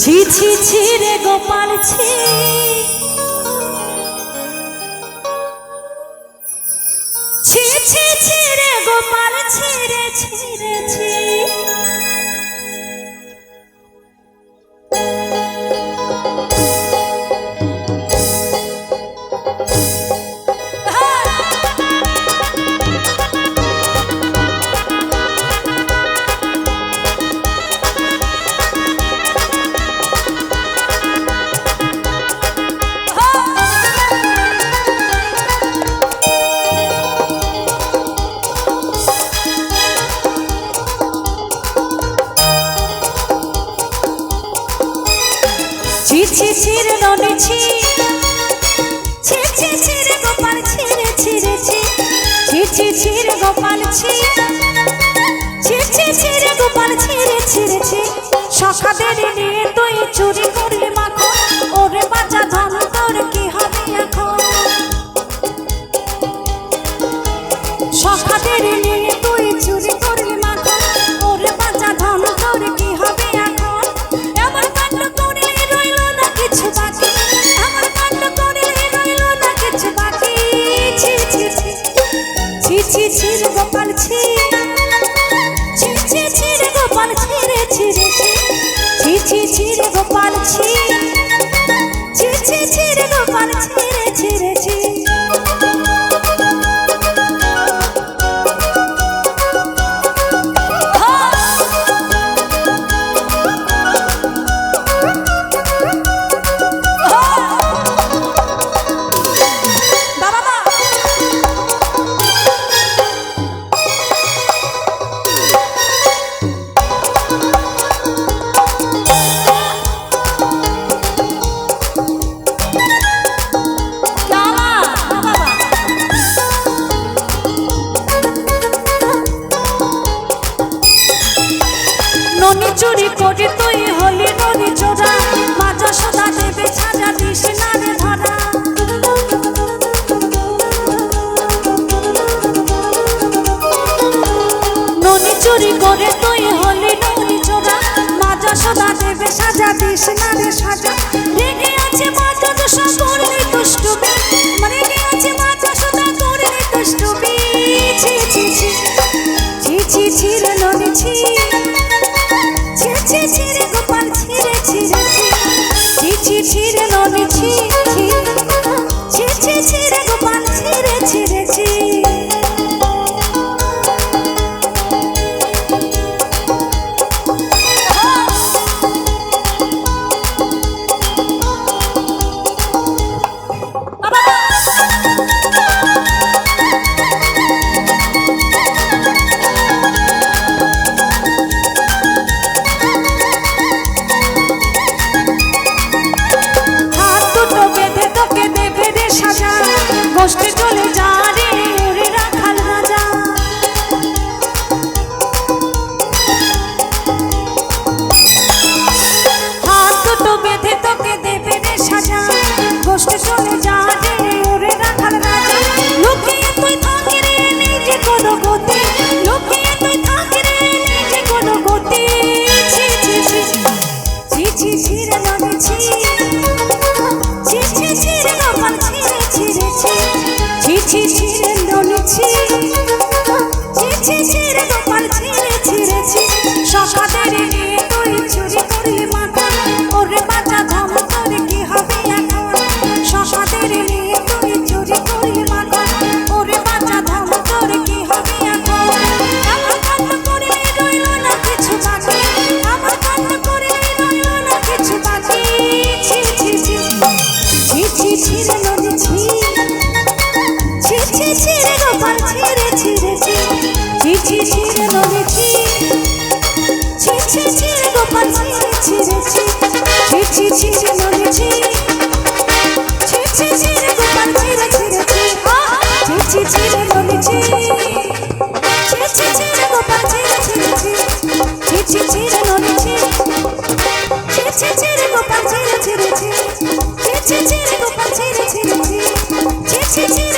ছি ছি ছি রে গোপাল ছি। ছি ছি ছি ছি ছি ছি রে ননি ছি। ছি ছি ছি রে গোপাল, ছি রে, ছি ছি। ছি ছি ছি রে গোপাল, ছি। ছি ছি ছি গোপাল, ছি রে, ছি সখাদের নিয়ে তুই চুরি ছি ছি ছি রে চুরি করে, তুই হলি ননি চোরা মাজা সদা দেবে সাজা দিস না রে ধরা। ননি চুরি করে তুই হলি ননি চোরা মাজা সদা দেবে সাজা দিস না রে সাজা। রেগে আছে মাজা দশা করলে দুষ্টুমি রেগে আছে মাজা সদা করলে দুষ্টুমি ছি ছি ছি। ছি ছি ছি রে ননি, ছি। ছি ছি ছি ছি ছি রে ননি ছি ছি ছি ছি গোপাল ছি রে ছি ছিঁড়ে ছিঁড়ে গোপাল ছিঁড়ে ছিঁড়ে ছিঁড়ে ছিঁড়ে নদী ছিঁড়ে ছিঁড়ে গোপাল ছিঁড়ে ছিঁড়ে ছিঁড়ে ছিঁড়ে নদী ছিঁড়ে ছিঁড়ে গোপাল ছিঁড়ে ছিঁড়ে ছিঁড়ে ছিঁড়ে নদী ছিঁড়ে ছিঁড়ে গোপাল ছিঁড়ে ছিঁড়ে ছিঁড়ে ছিঁড়ে নদী ছিঁড়ে ছিঁড়ে গোপাল ছিঁড়ে ছিঁড়ে ছিঁড়ে ছিঁড়ে গোপাল ছিঁড়ে ছিঁড়ে ছিঁড়ে ছিঁড়ে